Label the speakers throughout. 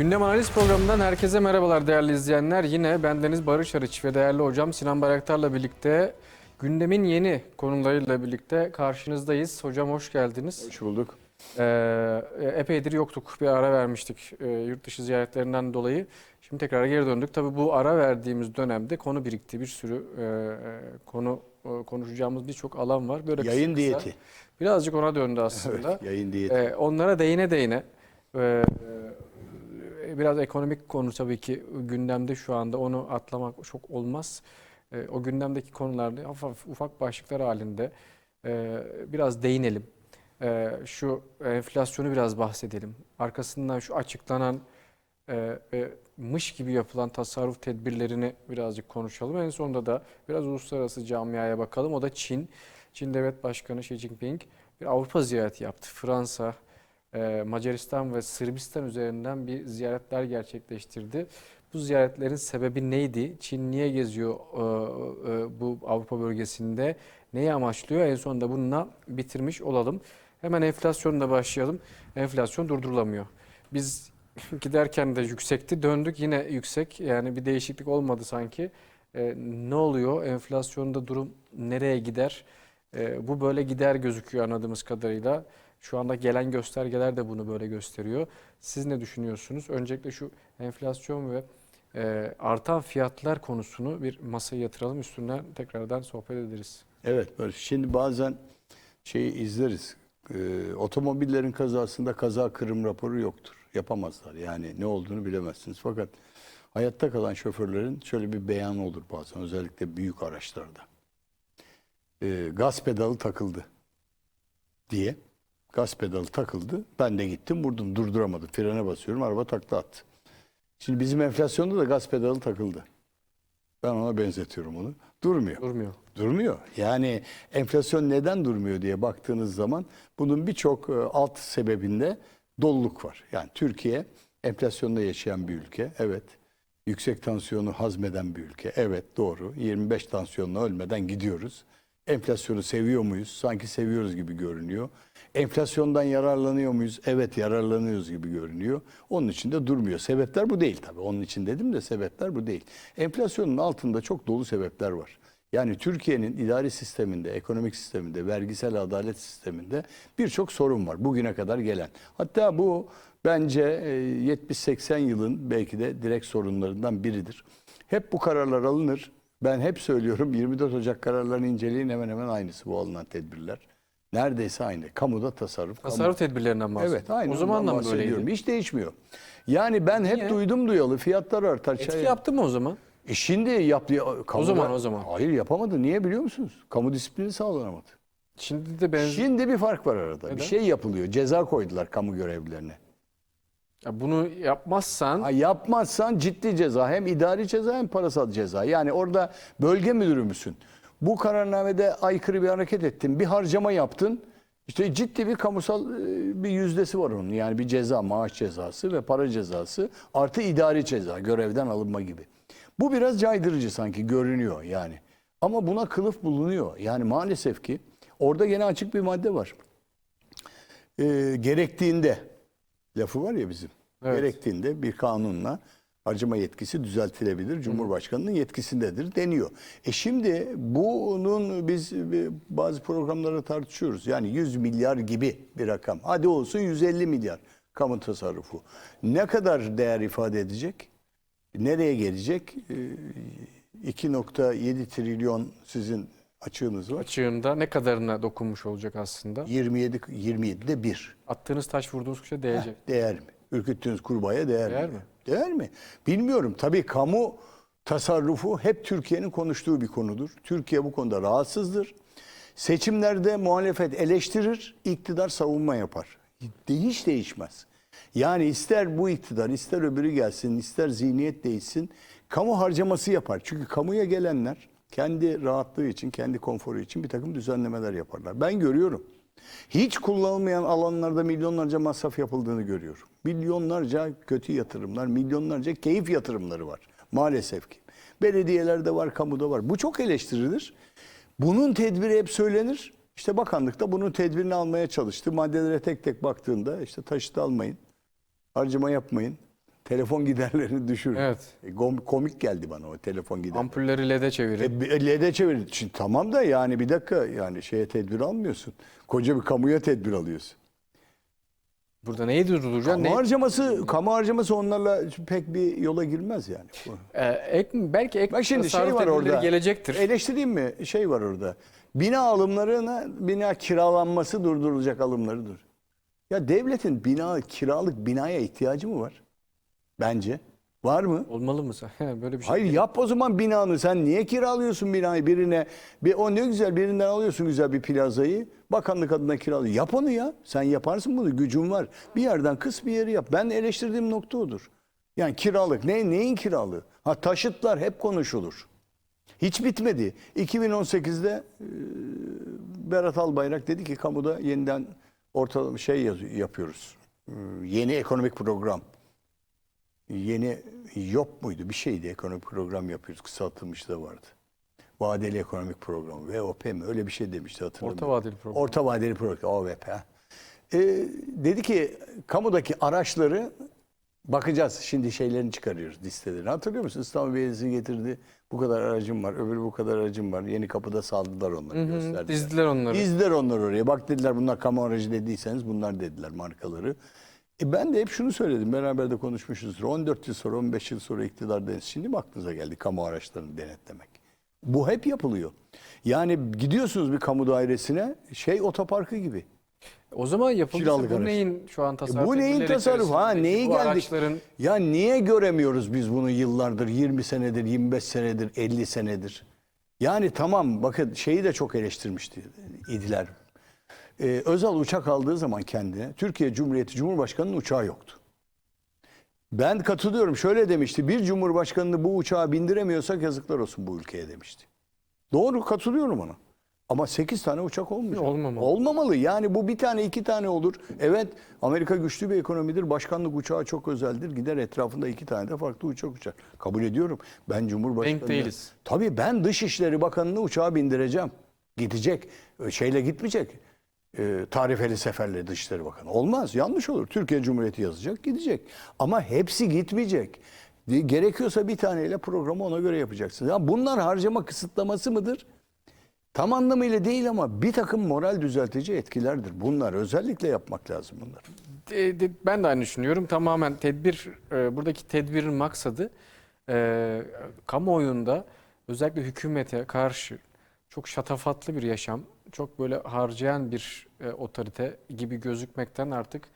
Speaker 1: Gündem Analiz Programı'ndan herkese merhabalar değerli izleyenler. Yine bendeniz Barış Arıç ve değerli hocam Sinan Bayraktar'la birlikte gündemin yeni konularıyla birlikte karşınızdayız. Hocam hoş geldiniz.
Speaker 2: Hoş bulduk.
Speaker 1: Ee, epeydir yoktuk. Bir ara vermiştik e, yurt dışı ziyaretlerinden dolayı. Şimdi tekrar geri döndük. Tabii bu ara verdiğimiz dönemde konu birikti. Bir sürü e, e, konu e, konuşacağımız birçok alan var. Böyle
Speaker 2: Yayın
Speaker 1: kısa
Speaker 2: diyeti.
Speaker 1: Birazcık ona döndü aslında.
Speaker 2: Evet, yayın diyeti.
Speaker 1: Ee, onlara değine değine e, e, biraz ekonomik konu tabii ki gündemde şu anda onu atlamak çok olmaz. E, o gündemdeki konularda hafif ufak başlıklar halinde e, biraz değinelim. E, şu enflasyonu biraz bahsedelim. Arkasından şu açıklanan e, mış gibi yapılan tasarruf tedbirlerini birazcık konuşalım. En sonunda da biraz uluslararası camiaya bakalım. O da Çin. Çin Devlet Başkanı Xi Jinping bir Avrupa ziyareti yaptı. Fransa, Macaristan ve Sırbistan üzerinden bir ziyaretler gerçekleştirdi. Bu ziyaretlerin sebebi neydi? Çin niye geziyor e, e, bu Avrupa bölgesinde? Neyi amaçlıyor? En sonunda bununla bitirmiş olalım. Hemen enflasyonla başlayalım. Enflasyon durdurulamıyor. Biz giderken de yüksekti, döndük yine yüksek. Yani bir değişiklik olmadı sanki. E, ne oluyor? Enflasyonda durum nereye gider? E, bu böyle gider gözüküyor anladığımız kadarıyla. Şu anda gelen göstergeler de bunu böyle gösteriyor. Siz ne düşünüyorsunuz? Öncelikle şu enflasyon ve e, artan fiyatlar konusunu bir masaya yatıralım. Üstünden tekrardan sohbet ederiz.
Speaker 2: Evet. Şimdi bazen şeyi izleriz. Ee, otomobillerin kazasında kaza kırım raporu yoktur. Yapamazlar. Yani ne olduğunu bilemezsiniz. Fakat hayatta kalan şoförlerin şöyle bir beyanı olur bazen. Özellikle büyük araçlarda. Ee, gaz pedalı takıldı diye. Gaz pedalı takıldı. Ben de gittim vurdum durduramadım. Frene basıyorum araba takla attı. Şimdi bizim enflasyonda da gaz pedalı takıldı. Ben ona benzetiyorum onu. Durmuyor.
Speaker 1: Durmuyor.
Speaker 2: Durmuyor. Yani enflasyon neden durmuyor diye baktığınız zaman bunun birçok e, alt sebebinde doluluk var. Yani Türkiye enflasyonda yaşayan bir ülke. Evet. Yüksek tansiyonu hazmeden bir ülke. Evet doğru. 25 tansiyonla ölmeden gidiyoruz. Enflasyonu seviyor muyuz? Sanki seviyoruz gibi görünüyor. Enflasyondan yararlanıyor muyuz? Evet yararlanıyoruz gibi görünüyor. Onun için de durmuyor. Sebepler bu değil tabii. Onun için dedim de sebepler bu değil. Enflasyonun altında çok dolu sebepler var. Yani Türkiye'nin idari sisteminde, ekonomik sisteminde, vergisel adalet sisteminde birçok sorun var bugüne kadar gelen. Hatta bu bence e, 70-80 yılın belki de direkt sorunlarından biridir. Hep bu kararlar alınır. Ben hep söylüyorum 24 Ocak kararlarını inceleyin hemen hemen aynısı bu alınan tedbirler. Neredeyse aynı. Kamuda tasarruf. kamu-
Speaker 1: Tasarruf tedbirlerinden bahsediyorum.
Speaker 2: Evet aynı.
Speaker 1: O zaman da mı böyleydi?
Speaker 2: Hiç değişmiyor. Yani ben hep
Speaker 1: Niye?
Speaker 2: duydum duyalı fiyatlar artar.
Speaker 1: Etki
Speaker 2: çay-
Speaker 1: yaptı mı o zaman?
Speaker 2: e şimdi yaptı. kamuda-
Speaker 1: zaman, o zaman.
Speaker 2: Hayır yapamadı. Niye biliyor musunuz? Kamu disiplini sağlanamadı.
Speaker 1: Şimdi de benzer.
Speaker 2: Şimdi bir fark var arada.
Speaker 1: Neden?
Speaker 2: Bir şey yapılıyor. Ceza koydular kamu görevlilerine.
Speaker 1: Ya bunu yapmazsan
Speaker 2: Ha, yapmazsan ciddi ceza. Hem idari ceza hem parasal ceza. Yani orada bölge müdürü müsün? Bu kararnamede aykırı bir hareket ettin. Bir harcama yaptın. İşte ciddi bir kamusal e, bir yüzdesi var onun. Yani bir ceza, maaş cezası ve para cezası artı idari ceza, görevden alınma gibi. Bu biraz caydırıcı sanki görünüyor yani. Ama buna kılıf bulunuyor. Yani maalesef ki orada gene açık bir madde var. Ee, gerektiğinde lafı var ya bizim.
Speaker 1: Evet.
Speaker 2: Gerektiğinde bir kanunla harcama yetkisi düzeltilebilir. Cumhurbaşkanının yetkisindedir deniyor. E şimdi bunun biz bazı programlarda tartışıyoruz. Yani 100 milyar gibi bir rakam. Hadi olsun 150 milyar kamu tasarrufu. Ne kadar değer ifade edecek? Nereye gelecek? Ee, 2.7 trilyon sizin açığınız var.
Speaker 1: açığında ne kadarına dokunmuş olacak aslında?
Speaker 2: 27 27'de 1.
Speaker 1: Attığınız taş vurduğunuz kuşa değecek.
Speaker 2: Değer mi? Ürküttüğünüz kurbağaya değer,
Speaker 1: Değer
Speaker 2: mi?
Speaker 1: mi?
Speaker 2: Değer mi? Bilmiyorum. Tabii kamu tasarrufu hep Türkiye'nin konuştuğu bir konudur. Türkiye bu konuda rahatsızdır. Seçimlerde muhalefet eleştirir, iktidar savunma yapar. Hiç değişmez. Yani ister bu iktidar, ister öbürü gelsin, ister zihniyet değişsin, kamu harcaması yapar. Çünkü kamuya gelenler kendi rahatlığı için, kendi konforu için bir takım düzenlemeler yaparlar. Ben görüyorum. Hiç kullanılmayan alanlarda milyonlarca masraf yapıldığını görüyorum. Milyonlarca kötü yatırımlar, milyonlarca keyif yatırımları var maalesef ki. Belediyelerde var, kamuda var. Bu çok eleştirilir. Bunun tedbiri hep söylenir. İşte bakanlık da bunun tedbirini almaya çalıştı. Maddelere tek tek baktığında işte taşıt almayın, harcama yapmayın, telefon giderlerini düşür.
Speaker 1: Evet.
Speaker 2: E, komik geldi bana o telefon gider.
Speaker 1: Ampulleri LED'e çevirin.
Speaker 2: E, LED'e çevir. Şimdi tamam da yani bir dakika yani şeye tedbir almıyorsun. Koca bir kamuya tedbir alıyorsun.
Speaker 1: Burada neyi durduracaksın?
Speaker 2: Kamu
Speaker 1: Ne,
Speaker 2: harcaması, kamu harcaması onlarla pek bir yola girmez yani.
Speaker 1: Ee, ek, belki ek
Speaker 2: Bak şimdi şey var orada.
Speaker 1: gelecektir.
Speaker 2: Eleştireyim mi? Şey var orada. Bina alımlarına, bina kiralanması durdurulacak alımlarıdır. Ya devletin bina, kiralık binaya ihtiyacı mı var? Bence. Var mı?
Speaker 1: Olmalı mı? sen? Böyle bir şey.
Speaker 2: Hayır yap o zaman binanı. Sen niye kiralıyorsun binayı birine? Bir, o ne güzel birinden alıyorsun güzel bir plazayı. Bakanlık adına kiralıyor. Yap onu ya. Sen yaparsın bunu. Gücün var. Bir yerden kıs bir yeri yap. Ben eleştirdiğim nokta odur. Yani kiralık. Ne, neyin kiralığı? Ha taşıtlar hep konuşulur. Hiç bitmedi. 2018'de e, Berat Albayrak dedi ki kamuda yeniden ortalama şey yaz- yapıyoruz. E, Yeni ekonomik program. Yeni yok muydu? Bir şeydi ekonomik program yapıyoruz. Kısaltılmış da vardı. Vadeli ekonomik program. VOP mi? Öyle bir şey demişti hatırlamıyorum.
Speaker 1: Orta vadeli program.
Speaker 2: Orta vadeli program. OVP. ha. E, dedi ki kamudaki araçları bakacağız. Şimdi şeylerini çıkarıyoruz listelerini. Hatırlıyor musun? İstanbul Belediyesi getirdi. Bu kadar aracım var. Öbürü bu kadar aracım var. Yeni kapıda saldılar onları.
Speaker 1: Hı hı,
Speaker 2: gösterdiler.
Speaker 1: Dizdiler onları.
Speaker 2: Dizdiler onları oraya. Bak dediler bunlar kamu aracı dediyseniz bunlar dediler markaları. E ben de hep şunu söyledim. Beraber de konuşmuşuzdur. 14 yıl sonra 15 yıl sonra iktidardayız. Şimdi mi aklınıza geldi kamu araçlarını denetlemek? Bu hep yapılıyor. Yani gidiyorsunuz bir kamu dairesine şey otoparkı gibi.
Speaker 1: O zaman
Speaker 2: Kiralık
Speaker 1: bu
Speaker 2: araç.
Speaker 1: neyin şu an
Speaker 2: E
Speaker 1: tasarruf
Speaker 2: bu neyin tasarrufu? Ha neyi geldik?
Speaker 1: araçların
Speaker 2: Ya niye göremiyoruz biz bunu yıllardır? 20 senedir, 25 senedir, 50 senedir. Yani tamam bakın şeyi de çok eleştirmişti idiler. Ee, Özal uçak aldığı zaman kendine Türkiye Cumhuriyeti Cumhurbaşkanı'nın uçağı yoktu. Ben katılıyorum. Şöyle demişti. Bir cumhurbaşkanını bu uçağa bindiremiyorsak yazıklar olsun bu ülkeye demişti. Doğru katılıyorum ona. Ama 8 tane uçak olmayacak.
Speaker 1: Olmamalı.
Speaker 2: Olmamalı. Yani bu bir tane iki tane olur. Evet Amerika güçlü bir ekonomidir. Başkanlık uçağı çok özeldir. Gider etrafında iki tane de farklı uçak uçar. Kabul ediyorum. Ben Cumhurbaşkanı.
Speaker 1: Denk değiliz.
Speaker 2: Tabii ben Dışişleri Bakanı'nı uçağa bindireceğim. Gidecek. Ee, Şeyle gitmeyecek. Ee, tarifeli seferle Dışişleri Bakanı. Olmaz. Yanlış olur. Türkiye Cumhuriyeti yazacak. Gidecek. Ama hepsi gitmeyecek. Gerekiyorsa bir taneyle programı ona göre yapacaksın. Ya bunlar harcama kısıtlaması mıdır? Tam anlamıyla değil ama bir takım moral düzeltici etkilerdir. Bunlar özellikle yapmak lazım bunlar.
Speaker 1: Ben de aynı düşünüyorum. Tamamen tedbir, e, buradaki tedbirin maksadı e, kamuoyunda özellikle hükümete karşı çok şatafatlı bir yaşam, çok böyle harcayan bir e, otorite gibi gözükmekten artık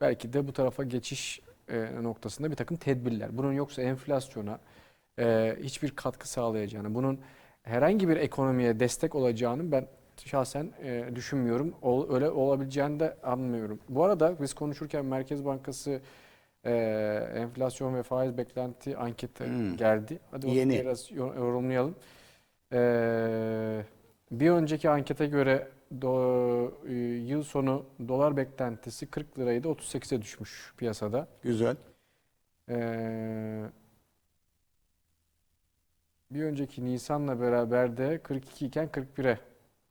Speaker 1: belki de bu tarafa geçiş e, noktasında bir takım tedbirler. Bunun yoksa enflasyona e, hiçbir katkı sağlayacağını, bunun herhangi bir ekonomiye destek olacağını ben şahsen e, düşünmüyorum. Ol- öyle olabileceğini de anlamıyorum. Bu arada biz konuşurken Merkez Bankası e, enflasyon ve faiz beklenti anketi geldi. Hadi onu
Speaker 2: Yeni.
Speaker 1: biraz yo- yorumlayalım. E, bir önceki ankete göre do- e, yıl sonu dolar beklentisi 40 liraydı 38'e düşmüş piyasada.
Speaker 2: Güzel.
Speaker 1: Ee, bir önceki Nisan'la beraber de 42 iken 41'e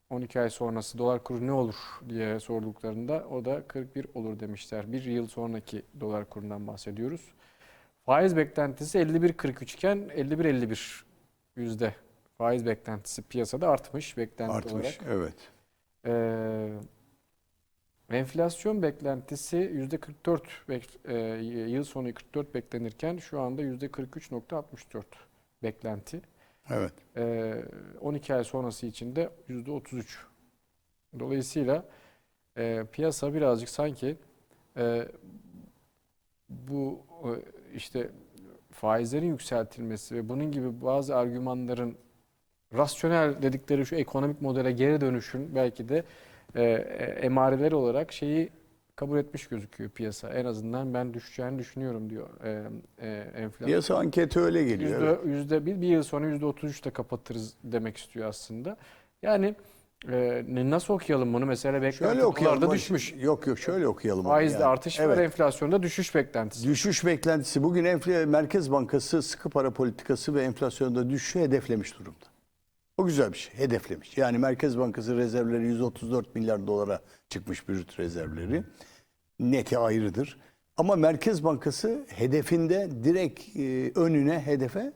Speaker 1: 12 ay sonrası dolar kuru ne olur diye sorduklarında o da 41 olur demişler. Bir yıl sonraki dolar kurundan bahsediyoruz. Faiz beklentisi 51-43 iken 51-51 yüzde faiz beklentisi piyasada artmış beklenti
Speaker 2: Artmış.
Speaker 1: olarak.
Speaker 2: Evet.
Speaker 1: Ee, enflasyon beklentisi %44 bek- e, yıl sonu 44 beklenirken şu anda %43.64 beklenti.
Speaker 2: Evet.
Speaker 1: Ee, 12 ay sonrası için de %33. Dolayısıyla e, piyasa birazcık sanki e, bu e, işte faizlerin yükseltilmesi ve bunun gibi bazı argümanların rasyonel dedikleri şu ekonomik modele geri dönüşün belki de e, e, emareleri olarak şeyi kabul etmiş gözüküyor piyasa. En azından ben düşeceğini düşünüyorum diyor e, e, enflasyon.
Speaker 2: Piyasa anketi öyle geliyor.
Speaker 1: Yüzde,
Speaker 2: evet.
Speaker 1: yüzde bir, bir yıl sonra yüzde 33'te kapatırız demek istiyor aslında. Yani e, nasıl okuyalım bunu? Mesela beklenti
Speaker 2: Şöyle okuyalım.
Speaker 1: dolarda
Speaker 2: Baş-
Speaker 1: düşmüş.
Speaker 2: Yok yok şöyle okuyalım.
Speaker 1: Faizde
Speaker 2: yani.
Speaker 1: artış var,
Speaker 2: Evet.
Speaker 1: enflasyonda düşüş beklentisi.
Speaker 2: Düşüş beklentisi bugün Merkez Bankası sıkı para politikası ve enflasyonda düşüşü hedeflemiş durumda. O güzel bir şey. Hedeflemiş. Yani Merkez Bankası rezervleri 134 milyar dolara çıkmış brüt rezervleri. Neti ayrıdır. Ama Merkez Bankası hedefinde direkt e, önüne hedefe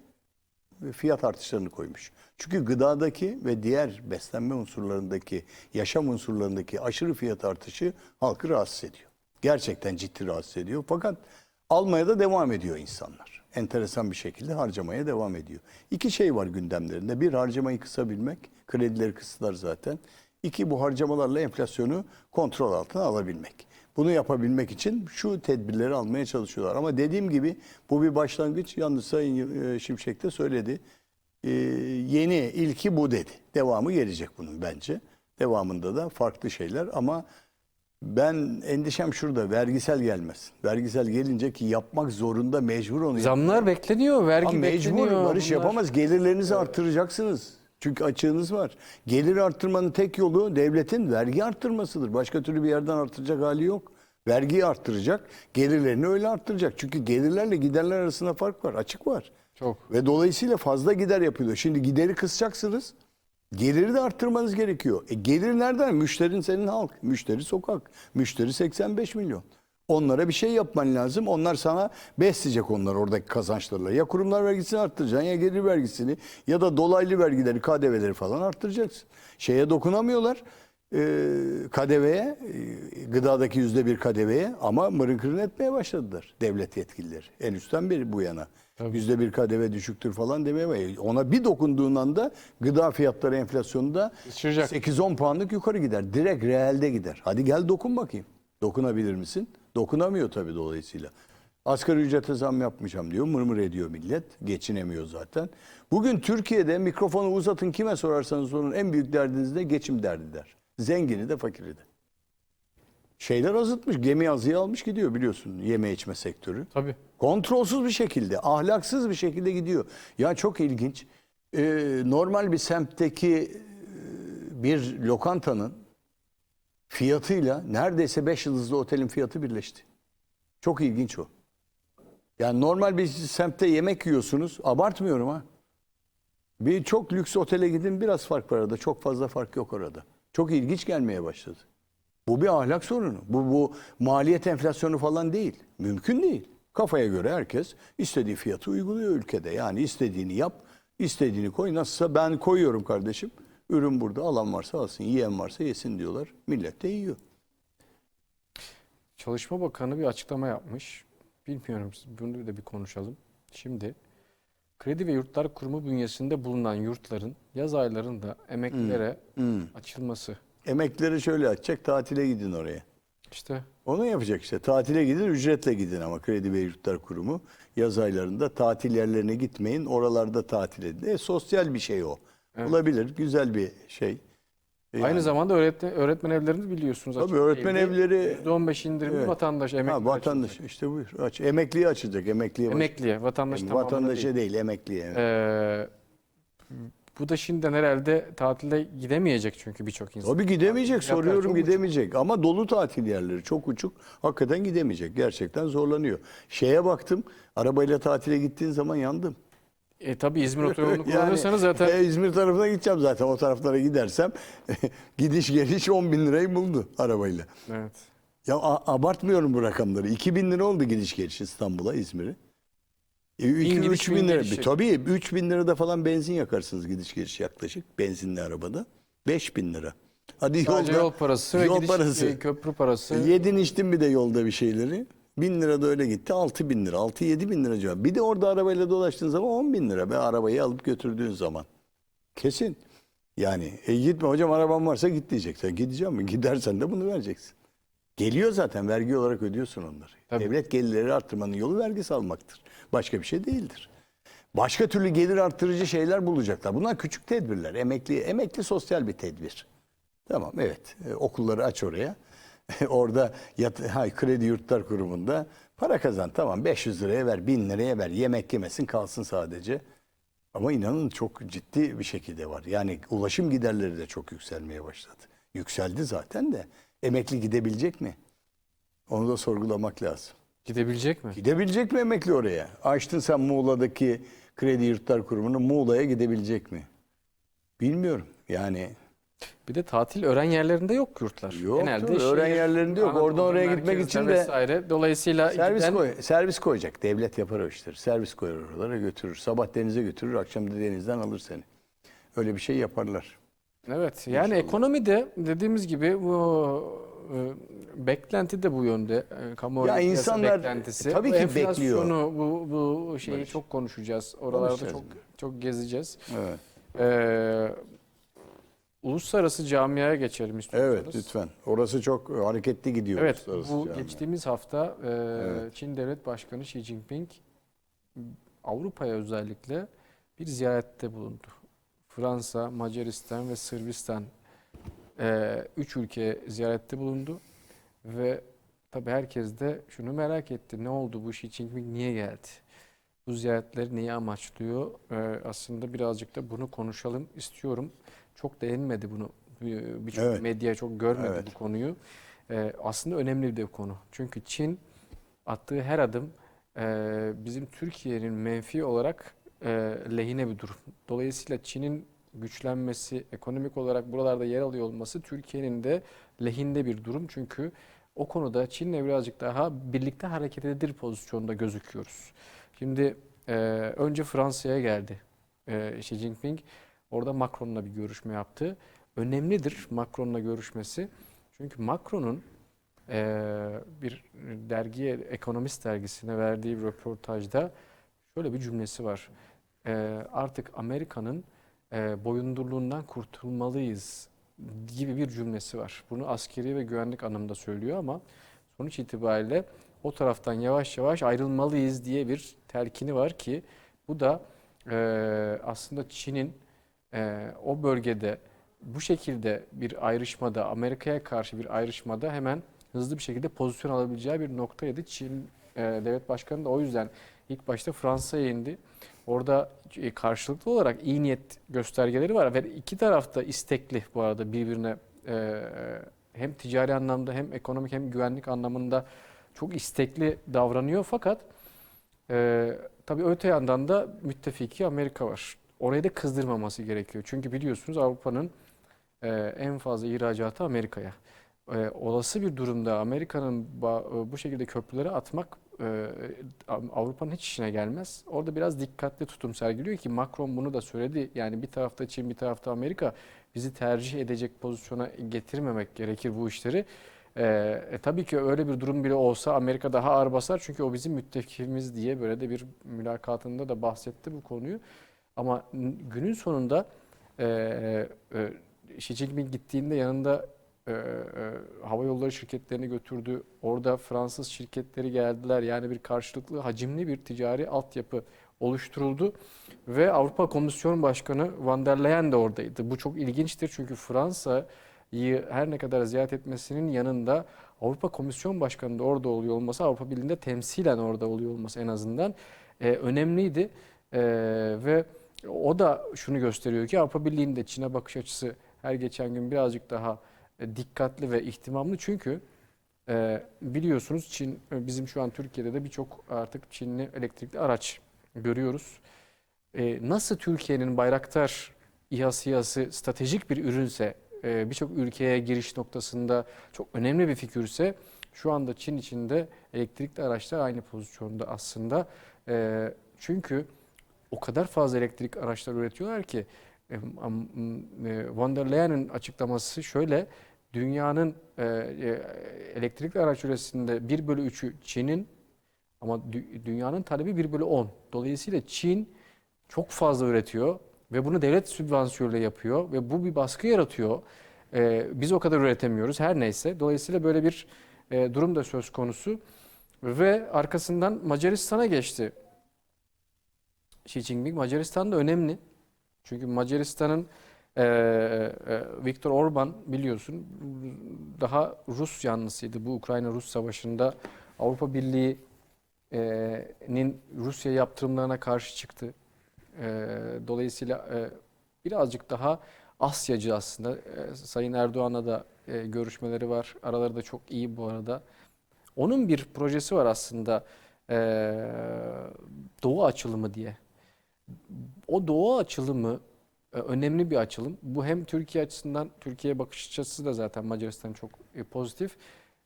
Speaker 2: fiyat artışlarını koymuş. Çünkü gıdadaki ve diğer beslenme unsurlarındaki, yaşam unsurlarındaki aşırı fiyat artışı halkı rahatsız ediyor. Gerçekten ciddi rahatsız ediyor. Fakat almaya da devam ediyor insanlar. Enteresan bir şekilde harcamaya devam ediyor. İki şey var gündemlerinde. Bir harcamayı kısabilmek, kredileri kısıtlar zaten. İki bu harcamalarla enflasyonu kontrol altına alabilmek. Bunu yapabilmek için şu tedbirleri almaya çalışıyorlar. Ama dediğim gibi bu bir başlangıç. Yalnız Sayın e, Şimşek de söyledi. Ee, yeni ilki bu dedi. Devamı gelecek bunun bence. Devamında da farklı şeyler ama ben endişem şurada vergisel gelmesin. Vergisel gelince ki yapmak zorunda mecbur onu
Speaker 1: Zamlar bekleniyor, vergi
Speaker 2: ama mecbur
Speaker 1: bekleniyor.
Speaker 2: barış
Speaker 1: Bunlar-
Speaker 2: yapamaz. Gelirlerinizi arttıracaksınız. Çünkü açığınız var. Gelir arttırmanın tek yolu devletin vergi arttırmasıdır. Başka türlü bir yerden arttıracak hali yok. Vergiyi arttıracak, gelirlerini öyle arttıracak. Çünkü gelirlerle giderler arasında fark var, açık var.
Speaker 1: Çok.
Speaker 2: Ve dolayısıyla fazla gider yapılıyor. Şimdi gideri kısacaksınız. Geliri de arttırmanız gerekiyor. E gelir nereden? Müşterin senin halk. Müşteri sokak. Müşteri 85 milyon. Onlara bir şey yapman lazım. Onlar sana besleyecek onlar oradaki kazançlarla. Ya kurumlar vergisini arttıracaksın ya gelir vergisini ya da dolaylı vergileri, KDV'leri falan arttıracaksın. Şeye dokunamıyorlar. E, KDV'ye, e, gıdadaki yüzde bir KDV'ye ama mırın kırın etmeye başladılar devlet yetkilileri. En üstten beri bu yana. Yüzde bir KDV düşüktür falan demeye başladı. Ona bir dokunduğun anda gıda fiyatları enflasyonunda
Speaker 1: Sıçrayacak.
Speaker 2: 8-10 puanlık yukarı gider. Direkt reelde gider. Hadi gel dokun bakayım. Dokunabilir misin? Dokunamıyor tabii dolayısıyla. Asgari ücrete zam yapmayacağım diyor. Mırmır ediyor millet. Geçinemiyor zaten. Bugün Türkiye'de mikrofonu uzatın kime sorarsanız sorun en büyük derdiniz ne? Geçim derdi der. Zengini de fakiri de. Şeyler azıtmış. Gemi azıya almış gidiyor biliyorsun yeme içme sektörü.
Speaker 1: Tabii.
Speaker 2: Kontrolsüz bir şekilde, ahlaksız bir şekilde gidiyor. Ya çok ilginç. Ee, normal bir semtteki e, bir lokantanın fiyatıyla neredeyse 5 yıldızlı otelin fiyatı birleşti. Çok ilginç o. Yani normal bir semtte yemek yiyorsunuz. Abartmıyorum ha. Bir çok lüks otele gidin biraz fark var arada. Çok fazla fark yok orada. Çok ilginç gelmeye başladı. Bu bir ahlak sorunu. Bu, bu maliyet enflasyonu falan değil. Mümkün değil. Kafaya göre herkes istediği fiyatı uyguluyor ülkede. Yani istediğini yap, istediğini koy. Nasılsa ben koyuyorum kardeşim. Ürün burada alan varsa alsın, yiyen varsa yesin diyorlar. Millet de yiyor.
Speaker 1: Çalışma Bakanı bir açıklama yapmış. Bilmiyorum bunu da bir konuşalım. Şimdi Kredi ve Yurtlar Kurumu bünyesinde bulunan yurtların yaz aylarında emeklilere
Speaker 2: Hmm.
Speaker 1: açılması.
Speaker 2: Emekleri şöyle açacak, tatile gidin oraya.
Speaker 1: İşte
Speaker 2: Onu yapacak işte. Tatile gidin, ücretle gidin ama Kredi ve Yurtlar Kurumu yaz aylarında tatil yerlerine gitmeyin, oralarda tatil edin. E, sosyal bir şey o. Olabilir, güzel bir şey. E,
Speaker 1: aynı
Speaker 2: yani-
Speaker 1: zamanda öğretmen, öğretmen evlerini biliyorsunuz.
Speaker 2: Tabii öğretmen
Speaker 1: değildi.
Speaker 2: evleri-
Speaker 1: %15 indirimli
Speaker 2: Evet.
Speaker 1: vatandaş emekli
Speaker 2: Ha, vatandaş işte buyur. Aç. Emekliye açacak, emekliye.
Speaker 1: Emekliye, vatandaş
Speaker 2: Em,
Speaker 1: tamamına
Speaker 2: Vatandaşa
Speaker 1: değil.
Speaker 2: değil, emekliye. evet.
Speaker 1: Ee, bu da şimdiden herhalde tatilde gidemeyecek çünkü birçok insan.
Speaker 2: Tabii gidemeyecek,
Speaker 1: Fiyatlar
Speaker 2: soruyorum
Speaker 1: çok uçuk.
Speaker 2: gidemeyecek. Ama dolu tatil yerleri çok uçuk. Hakikaten gidemeyecek. Gerçekten zorlanıyor. Şeye baktım, arabayla tatile gittiğin zaman yandım.
Speaker 1: E tabii İzmir otoyolunu
Speaker 2: Yani,
Speaker 1: kullanırsanız zaten
Speaker 2: e, İzmir tarafına gideceğim zaten. O taraflara gidersem gidiş geliş 10 bin lirayı buldu arabayla.
Speaker 1: evet.
Speaker 2: Ya abartmıyorum bu rakamları. 2000 lira oldu gidiş geliş İstanbul'a, İzmir'e. E, iki,
Speaker 1: gidiş,
Speaker 2: üç
Speaker 1: bin
Speaker 2: bin lira.
Speaker 1: gelişi.
Speaker 2: Tabii 3 bin lirada falan benzin yakarsınız gidiş geliş yaklaşık. Benzinli arabada. 5 bin lira. Hadi
Speaker 1: Sadece
Speaker 2: yolda,
Speaker 1: yol parası ve
Speaker 2: yol
Speaker 1: gidiş,
Speaker 2: parası.
Speaker 1: e, köprü parası.
Speaker 2: Yedin içtin bir de yolda bir şeyleri. Bin lira da öyle gitti. Altı bin lira. Altı yedi bin lira civarı. Bir de orada arabayla dolaştığın zaman on bin lira. Be arabayı alıp götürdüğün zaman. Kesin. Yani e gitme hocam araban varsa git diyeceksin. Gideceğim mi? Gidersen de bunu vereceksin. Geliyor zaten vergi olarak ödüyorsun onları.
Speaker 1: Tabii.
Speaker 2: Devlet gelirleri arttırmanın yolu vergisi almaktır. Başka bir şey değildir. Başka türlü gelir arttırıcı şeyler bulacaklar. Bunlar küçük tedbirler. Emekli emekli sosyal bir tedbir. Tamam evet E, okulları aç oraya. Orada yat, ha, kredi yurtlar kurumunda para kazan tamam 500 liraya ver 1000 liraya ver yemek yemesin kalsın sadece. Ama inanın çok ciddi bir şekilde var. Yani ulaşım giderleri de çok yükselmeye başladı. Yükseldi zaten de emekli gidebilecek mi? Onu da sorgulamak lazım.
Speaker 1: Gidebilecek mi?
Speaker 2: Gidebilecek mi emekli oraya? Açtın sen Muğla'daki Kredi Yurtlar Kurumu'nu Muğla'ya gidebilecek mi? Bilmiyorum. Yani
Speaker 1: Bir de tatil öğren yerlerinde yok yurtlar.
Speaker 2: Yok,
Speaker 1: Genelde
Speaker 2: tabii, öğren
Speaker 1: şehir,
Speaker 2: yerlerinde yok.
Speaker 1: Anadolu
Speaker 2: Oradan oraya gitmek için de
Speaker 1: vesaire. Dolayısıyla
Speaker 2: Servis
Speaker 1: giden-
Speaker 2: koy, servis koyacak. Devlet yapar o işleri. Servis koyar oralara götürür. Sabah denize götürür, akşam da denizden alır seni. Öyle bir şey yaparlar.
Speaker 1: Evet yani ekonomi de dediğimiz gibi bu e, beklenti de bu yönde. E, kamuoyu
Speaker 2: Ya insanlar,
Speaker 1: beklentisi.
Speaker 2: e, tabii
Speaker 1: Bu
Speaker 2: ki
Speaker 1: enflasyonu, Bu, bu şeyi
Speaker 2: Barış.
Speaker 1: çok konuşacağız. Oralarda
Speaker 2: Konuşacağız.
Speaker 1: çok çok gezeceğiz.
Speaker 2: Evet.
Speaker 1: Ee, uluslararası camiaya geçelim istiyorsanız.
Speaker 2: Evet lütfen. Orası çok hareketli gidiyor.
Speaker 1: Evet, bu
Speaker 2: camia.
Speaker 1: geçtiğimiz hafta e,
Speaker 2: Evet.
Speaker 1: Çin Devlet Başkanı Xi Jinping Avrupa'ya özellikle bir ziyarette bulundu. Fransa, Macaristan ve Sırbistan e, üç ülke ziyarette bulundu ve tabii herkes de şunu merak etti. Ne oldu bu Xi Jinping niye geldi? Bu ziyaretler neyi amaçlıyor? E, aslında birazcık da bunu konuşalım istiyorum. Çok değinmedi bunu. Bir- Birçok
Speaker 2: Evet.
Speaker 1: medya çok görmedi
Speaker 2: Evet.
Speaker 1: bu konuyu. E, aslında önemli bir konu. Çünkü Çin attığı her adım e, bizim Türkiye'nin menfi olarak e, lehine bir durum. Dolayısıyla Çin'in güçlenmesi, ekonomik olarak buralarda yer alıyor olması Türkiye'nin de lehinde bir durum. Çünkü o konuda Çin'le birazcık daha birlikte hareket edilir pozisyonda gözüküyoruz. Şimdi e, önce Fransa'ya geldi e, Xi Jinping. Orada Macron'la bir görüşme yaptı. Önemlidir Macron'la görüşmesi. Çünkü Macron'un eee, bir dergiye, Ekonomist dergisine verdiği bir röportajda şöyle bir cümlesi var. Eee, artık Amerika'nın eee, boyundurluğundan kurtulmalıyız gibi bir cümlesi var. Bunu askeri ve güvenlik anlamında söylüyor ama sonuç itibariyle o taraftan yavaş yavaş ayrılmalıyız diye bir telkini var ki bu da eee, aslında Çin'in eee, o bölgede bu şekilde bir ayrışmada, Amerika'ya karşı bir ayrışmada hemen hızlı bir şekilde pozisyon alabileceği bir noktaydı. Çin e, devlet başkanı da o yüzden ilk başta Fransa'ya indi. Orada e, karşılıklı olarak iyi niyet göstergeleri var ve iki taraf da istekli bu arada birbirine e, hem ticari anlamda hem ekonomik hem güvenlik anlamında çok istekli davranıyor fakat e, tabii öte yandan da müttefiki Amerika var. Orayı da kızdırmaması gerekiyor. Çünkü biliyorsunuz Avrupa'nın e, en fazla ihracatı Amerika'ya. E, olası bir durumda Amerika'nın e, bu şekilde köprüleri atmak e, Avrupa'nın hiç işine gelmez. Orada biraz dikkatli tutum sergiliyor ki Macron bunu da söyledi. Yani bir tarafta Çin bir tarafta Amerika bizi tercih edecek pozisyona getirmemek gerekir bu işleri. E, e, tabii ki öyle bir durum bile olsa Amerika daha ağır basar çünkü o bizim müttefikimiz diye böyle de bir mülakatında da bahsetti bu konuyu. Ama günün sonunda e, e, Xi Jinping gittiğinde yanında e, e, hava yolları şirketlerini götürdü. Orada Fransız şirketleri geldiler. Yani bir karşılıklı hacimli bir ticari altyapı oluşturuldu. Ve Avrupa Komisyon Başkanı Van der Leyen de oradaydı. Bu çok ilginçtir çünkü Fransa'yı her ne kadar ziyaret etmesinin yanında Avrupa Komisyon Başkanı da orada oluyor olması, Avrupa Birliği'nde temsilen orada oluyor olması en azından e, önemliydi. E, ve o da şunu gösteriyor ki Avrupa Birliği'nin de Çin'e bakış açısı her geçen gün birazcık daha dikkatli ve ihtimamlı. Çünkü e, biliyorsunuz Çin e, bizim şu an Türkiye'de de birçok artık Çinli elektrikli araç görüyoruz. E, nasıl Türkiye'nin Bayraktar İHA SİHA'sı stratejik bir ürünse, e, birçok ülkeye giriş noktasında çok önemli bir figürse şu anda Çin içinde elektrikli araçlar aynı pozisyonda aslında. E, çünkü o kadar fazla elektrik araçlar üretiyorlar ki e, e, Van der Leyen'in açıklaması şöyle dünyanın e, e, elektrikli araç üretiminde 1 bölü 3'ü Çin'in ama dü- dünyanın talebi 1 bölü 10. Dolayısıyla Çin çok fazla üretiyor ve bunu devlet sübvansiyonuyla yapıyor ve bu bir baskı yaratıyor. E, biz o kadar üretemiyoruz her neyse. Dolayısıyla böyle bir e, durum da söz konusu ve arkasından Macaristan'a geçti. Xi Jinping Macaristan da önemli. Çünkü Macaristan'ın e, e, Viktor Orban biliyorsun daha Rus yanlısıydı. Bu Ukrayna-Rus savaşında Avrupa Birliği'nin Rusya yaptırımlarına karşı çıktı. E, dolayısıyla e, birazcık daha Asyacı aslında. E, Sayın Erdoğan'la da e, görüşmeleri var. Araları da çok iyi bu arada. Onun bir projesi var aslında. E, Doğu açılımı diye. O doğu açılımı e, önemli bir açılım. Bu hem Türkiye açısından, Türkiye bakış açısı da zaten Macaristan çok e, pozitif.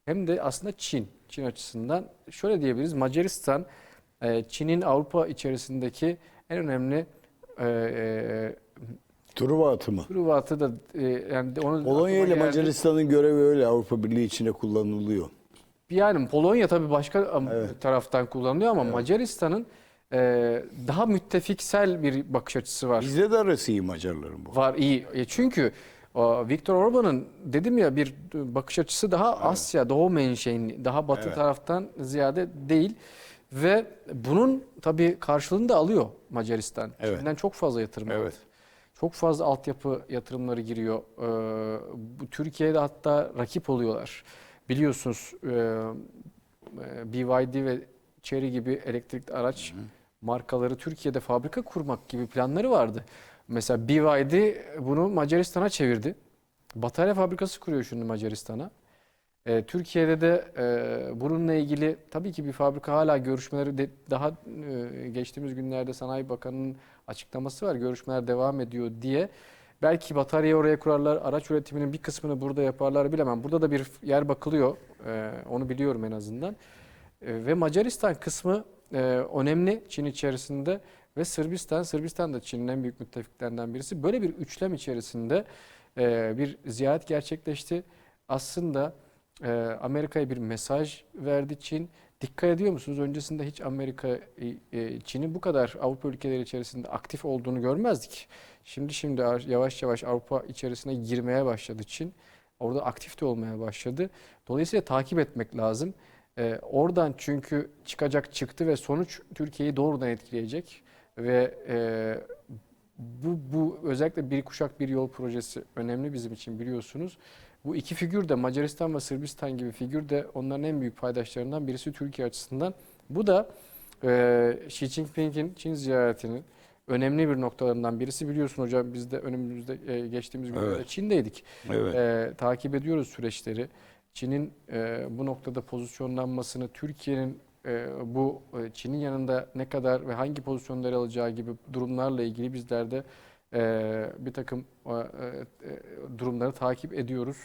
Speaker 1: Hem de aslında Çin, Çin açısından şöyle diyebiliriz. Macaristan e, Çin'in Avrupa içerisindeki en önemli e,
Speaker 2: Truva atımı.
Speaker 1: Hırvat'ı da e, yani de onu
Speaker 2: Polonya ile. Macaristan'ın görevi öyle Avrupa Birliği içinde kullanılıyor.
Speaker 1: Yani Polonya tabii başka am- taraftan kullanılıyor ama Macaristan'ın e, daha müttefiksel bir bakış açısı var.
Speaker 2: Bizde de arası iyi Macarların bu.
Speaker 1: Var iyi. E, çünkü o, Viktor Orban'ın dedim ya bir bakış açısı daha Asya, Doğu menşeili, daha batı
Speaker 2: Evet.
Speaker 1: taraftan ziyade değil. Ve bunun tabii karşılığını da alıyor Macaristan.
Speaker 2: Evet.
Speaker 1: Çin'den çok fazla yatırım
Speaker 2: Evet.
Speaker 1: aldı. Çok fazla altyapı yatırımları giriyor. Ee, Türkiye'de hatta rakip oluyorlar. Biliyorsunuz e, e, BYD ve Chery gibi elektrikli araç markaları Türkiye'de fabrika kurmak gibi planları vardı. Mesela BYD bunu Macaristan'a çevirdi. Batarya fabrikası kuruyor şimdi Macaristan'a. E, Türkiye'de de e, bununla ilgili tabii ki bir fabrika hala görüşmeleri de, daha e, geçtiğimiz günlerde Sanayi Bakanı'nın açıklaması var. Görüşmeler devam ediyor diye. Belki bataryayı oraya kurarlar, araç üretiminin bir kısmını burada yaparlar bilemem. Burada da bir yer bakılıyor. E, onu biliyorum en azından. E, ve Macaristan kısmı e, önemli Çin içerisinde ve Sırbistan. Sırbistan da Çin'in en büyük müttefiklerinden birisi. Böyle bir üçlem içerisinde e, bir ziyaret gerçekleşti. Aslında e, Amerika'ya bir mesaj verdi Çin. Dikkat ediyor musunuz? Öncesinde hiç Amerika, e, e, Çin'in bu kadar Avrupa ülkeleri içerisinde aktif olduğunu görmezdik. Şimdi şimdi yavaş yavaş Avrupa içerisine girmeye başladı Çin. Orada aktif de olmaya başladı. Dolayısıyla takip etmek lazım. Ee, oradan çünkü çıkacak çıktı ve sonuç Türkiye'yi doğrudan etkileyecek ve e, bu, bu özellikle bir kuşak bir yol projesi önemli bizim için biliyorsunuz. Bu iki figür de Macaristan ve Sırbistan gibi figür de onların en büyük paydaşlarından birisi Türkiye açısından. Bu da e, Xi Jinping'in Çin ziyaretinin önemli bir noktalarından birisi. Biliyorsun hocam biz de önümüzde e, geçtiğimiz günlerde
Speaker 2: Evet.
Speaker 1: Çin'deydik.
Speaker 2: Evet.
Speaker 1: Ee, takip ediyoruz süreçleri. Çin'in e, bu noktada pozisyonlanmasını, Türkiye'nin e, bu e, Çin'in yanında ne kadar ve hangi pozisyonları alacağı gibi durumlarla ilgili bizler de e, bir takım e, e, durumları takip ediyoruz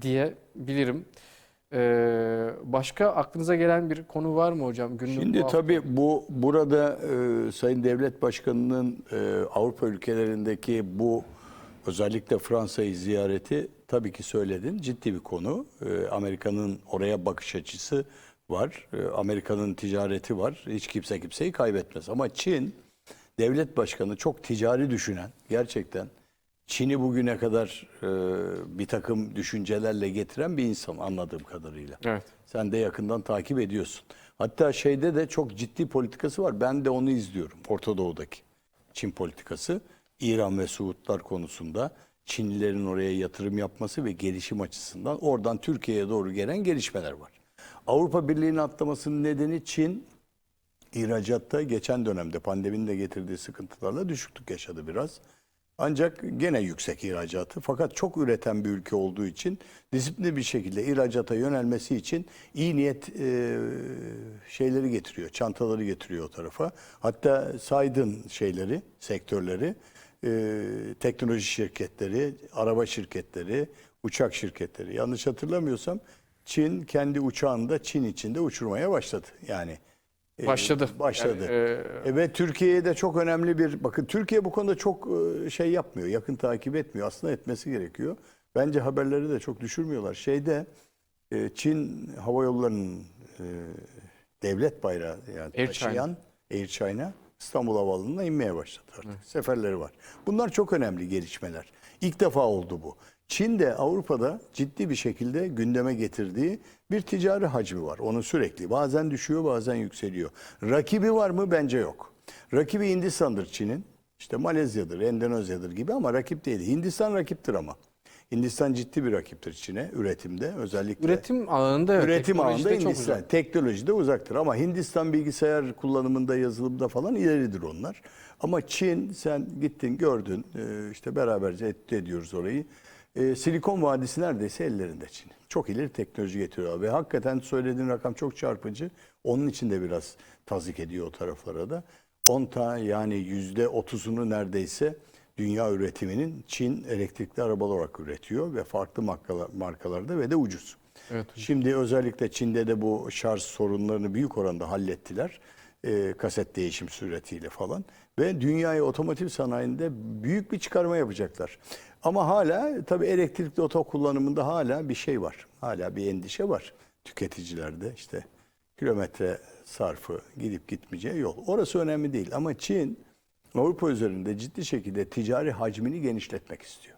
Speaker 1: diyebilirim. E, başka aklınıza gelen bir konu var mı hocam? Günlük
Speaker 2: Şimdi
Speaker 1: bu hafta-
Speaker 2: tabii bu burada e, Sayın Devlet Başkanı'nın e, Avrupa ülkelerindeki bu özellikle Fransa'yı ziyareti tabii ki söyledin ciddi bir konu. E, Amerika'nın oraya bakış açısı var. E, Amerika'nın ticareti var. Hiç kimse kimseyi kaybetmez. Ama Çin devlet başkanı çok ticari düşünen gerçekten Çin'i bugüne kadar e, bir takım düşüncelerle getiren bir insan anladığım kadarıyla.
Speaker 1: Evet.
Speaker 2: Sen de yakından takip ediyorsun. Hatta şeyde de çok ciddi politikası var. Ben de onu izliyorum. Orta Doğu'daki Çin politikası. İran ve Suudlar konusunda Çinlilerin oraya yatırım yapması ve gelişim açısından oradan Türkiye'ye doğru gelen gelişmeler var. Avrupa Birliği'nin atlamasının nedeni Çin ihracatta geçen dönemde pandeminin de getirdiği sıkıntılarla düşüklük yaşadı biraz. Ancak gene yüksek ihracatı fakat çok üreten bir ülke olduğu için disiplinli bir şekilde ihracata yönelmesi için iyi niyet e, şeyleri getiriyor, çantaları getiriyor o tarafa. Hatta saydın şeyleri, sektörleri, e, teknoloji şirketleri, araba şirketleri, uçak şirketleri. Yanlış hatırlamıyorsam Çin kendi uçağını da Çin içinde uçurmaya başladı. Yani e,
Speaker 1: Başladı.
Speaker 2: Başladı.
Speaker 1: Yani, e,
Speaker 2: E, Ve Türkiye'ye de çok önemli bir bakın Türkiye bu konuda çok e, şey yapmıyor. Yakın takip etmiyor. Aslında etmesi gerekiyor. Bence haberleri de çok düşürmüyorlar. Şeyde e, Çin Hava Yolları'nın e, devlet bayrağı yani
Speaker 1: Air
Speaker 2: taşıyan Air China İstanbul Havaalanı'na inmeye başladı artık. Seferleri var. Bunlar çok önemli gelişmeler. İlk defa oldu bu. Çin de Avrupa'da ciddi bir şekilde gündeme getirdiği bir ticari hacmi var. Onu sürekli bazen düşüyor bazen yükseliyor. Rakibi var mı? Bence yok. Rakibi Hindistan'dır Çin'in. İşte Malezya'dır, Endonezya'dır gibi ama rakip değil. Hindistan rakiptir ama. Hindistan ciddi bir rakiptir Çin'e üretimde özellikle.
Speaker 1: üretim alanında evet,
Speaker 2: Üretim alanında
Speaker 1: çok
Speaker 2: Hindistan.
Speaker 1: uzak.
Speaker 2: Teknolojide uzaktır ama Hindistan bilgisayar kullanımında, yazılımda falan ileridir onlar. Ama Çin sen gittin gördün e, işte beraberce et, ediyoruz orayı. E, Silikon Vadisi neredeyse ellerinde Çin. Çok ileri teknoloji getiriyor ve hakikaten söylediğin rakam çok çarpıcı. Onun için de biraz tazik ediyor o taraflara da. 10 tane yani yüzde otuzunu neredeyse dünya üretiminin Çin elektrikli araba olarak üretiyor ve farklı markalar, markalarda ve de ucuz.
Speaker 1: Evet hocam.
Speaker 2: Şimdi özellikle Çin'de de bu şarj sorunlarını büyük oranda hallettiler. Ee, kaset değişim suretiyle falan. Ve dünyayı otomotiv sanayinde büyük bir çıkarma yapacaklar. Ama hala tabii elektrikli oto kullanımında hala bir şey var. Hala bir endişe var tüketicilerde işte kilometre sarfı gidip gitmeyeceği yol. Orası önemli değil ama Çin Avrupa üzerinde ciddi şekilde ticari hacmini genişletmek istiyor.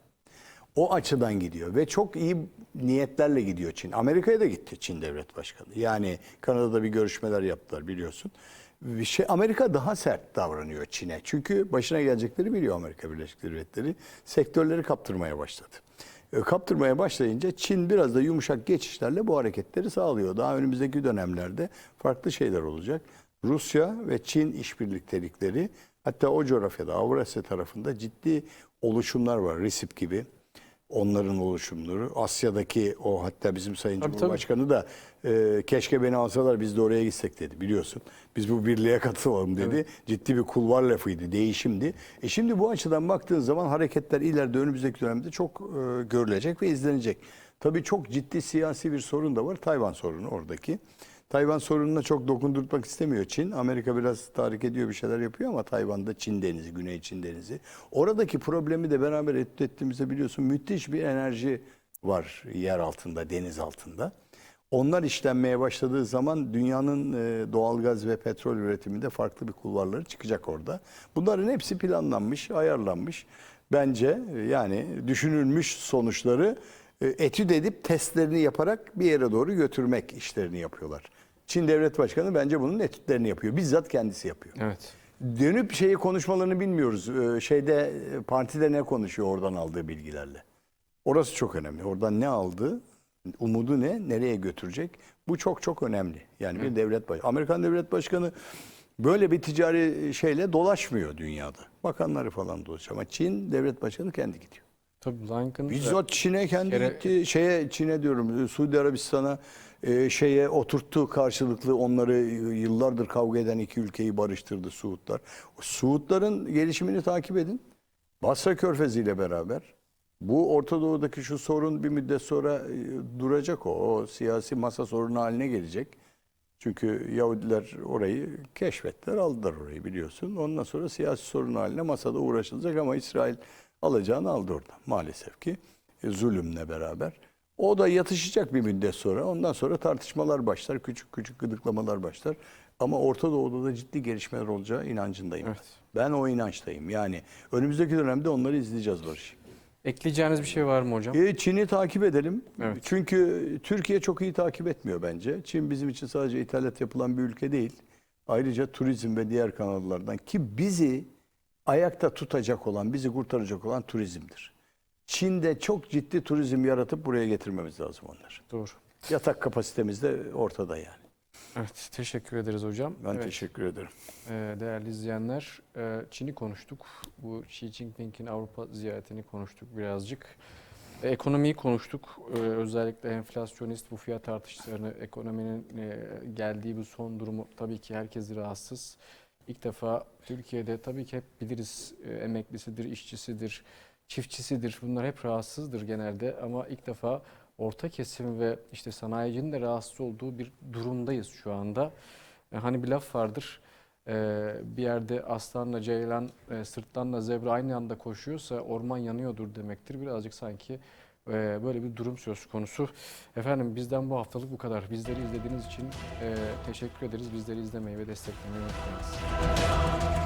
Speaker 2: O açıdan gidiyor ve çok iyi niyetlerle gidiyor Çin. Amerika'ya da gitti Çin devlet başkanı. Yani Kanada'da bir görüşmeler yaptılar biliyorsun. Şey Amerika daha sert davranıyor Çin'e. Çünkü başına gelecekleri biliyor Amerika Birleşik Devletleri. Sektörleri kaptırmaya başladı. E, Kaptırmaya başlayınca Çin biraz da yumuşak geçişlerle bu hareketleri sağlıyor. Daha önümüzdeki dönemlerde farklı şeyler olacak. Rusya ve Çin işbirliktelikleri hatta o coğrafyada Avrasya tarafında ciddi oluşumlar var. RISIP gibi onların oluşumları. Asya'daki o hatta bizim Sayın
Speaker 1: Tabii, tabii.
Speaker 2: Cumhurbaşkanı da e, keşke beni alsalar biz de oraya gitsek dedi biliyorsun. Biz bu birliğe katılalım dedi. Ciddi bir kulvar lafıydı, değişimdi. E şimdi bu açıdan baktığın zaman hareketler ileride önümüzdeki dönemde çok e, görülecek ve izlenecek. Tabii çok ciddi siyasi bir sorun da var. Tayvan sorunu oradaki. Tayvan sorununa çok dokundurtmak istemiyor Çin. Amerika biraz tahrik ediyor bir şeyler yapıyor ama Tayvan'da Çin denizi, Güney Çin denizi. Oradaki problemi de beraber ettiğimizde biliyorsun müthiş bir enerji var yer altında, deniz altında. Onlar işlenmeye başladığı zaman dünyanın e, doğalgaz ve petrol üretiminde farklı bir kulvarları çıkacak orada. Bunların hepsi planlanmış, ayarlanmış. Bence e, yani düşünülmüş sonuçları etüt edip testlerini yaparak bir yere doğru götürmek işlerini yapıyorlar. Çin Devlet Başkanı bence bunun etütlerini yapıyor. Bizzat kendisi yapıyor.
Speaker 1: Evet.
Speaker 2: Dönüp şeyi konuşmalarını bilmiyoruz. Ee, Şeyde e, partide ne konuşuyor oradan aldığı bilgilerle. Orası çok önemli. Oradan ne aldı? Umudu ne? Nereye götürecek? Bu çok çok önemli. Yani bir devlet baş Amerikan devlet başkanı böyle bir ticari şeyle dolaşmıyor dünyada. Bakanları falan dolaşıyor ama Çin devlet başkanı kendi gidiyor.
Speaker 1: Tabii Lincoln
Speaker 2: Bizzat Çin'e kendi
Speaker 1: Kere-
Speaker 2: gitti. Şeye Çin'e diyorum Suudi Arabistan'a e, şeye oturttu karşılıklı onları yıllardır kavga eden iki ülkeyi barıştırdı Suudlar. Suudların gelişimini takip edin. Basra Körfezi ile beraber bu Orta Doğu'daki şu sorun bir müddet sonra e, duracak o. O siyasi masa sorunu haline gelecek. Çünkü Yahudiler orayı keşfettiler, aldılar orayı biliyorsun. Ondan sonra siyasi sorun haline masada uğraşılacak ama İsrail alacağını aldı orada maalesef ki e, zulümle beraber. O da yatışacak bir müddet sonra. Ondan sonra tartışmalar başlar, küçük küçük gıdıklamalar başlar. Ama Orta Doğu'da da ciddi gelişmeler olacağı inancındayım.
Speaker 1: Evet.
Speaker 2: Ben o inançtayım. Yani önümüzdeki dönemde onları izleyeceğiz Barış.
Speaker 1: ekleyeceğiniz bir şey var mı hocam?
Speaker 2: E, Çin'i takip edelim.
Speaker 1: Evet.
Speaker 2: Çünkü Türkiye çok iyi takip etmiyor bence. Çin bizim için sadece ithalat yapılan bir ülke değil. Ayrıca turizm ve diğer kanallardan ki bizi ayakta tutacak olan, bizi kurtaracak olan turizmdir. Çin'de çok ciddi turizm yaratıp buraya getirmemiz lazım onları.
Speaker 1: Doğru.
Speaker 2: Yatak kapasitemiz de ortada yani.
Speaker 1: Evet, teşekkür ederiz hocam.
Speaker 2: Ben
Speaker 1: Evet,
Speaker 2: teşekkür ederim.
Speaker 1: e, değerli izleyenler, e, Çin'i konuştuk. Bu Xi Jinping'in Avrupa ziyaretini konuştuk birazcık. Ekonomiyi konuştuk. E, özellikle enflasyonist bu fiyat artışlarını, ekonominin e, geldiği bu son durumu tabii ki herkes rahatsız. İlk defa Türkiye'de tabii ki hep biliriz e, emeklisidir, işçisidir, çiftçisidir. Bunlar hep rahatsızdır genelde ama ilk defa orta kesim ve işte sanayicinin de rahatsız olduğu bir durumdayız şu anda. E, Hani bir laf vardır. e, Bir yerde aslanla ceylan, e, sırtlanla zebra aynı anda koşuyorsa orman yanıyordur demektir. Birazcık sanki e, böyle bir durum söz konusu. Efendim bizden bu haftalık bu kadar. Bizleri izlediğiniz için e, teşekkür ederiz. Bizleri izlemeyi ve desteklemeyi unutmayınız.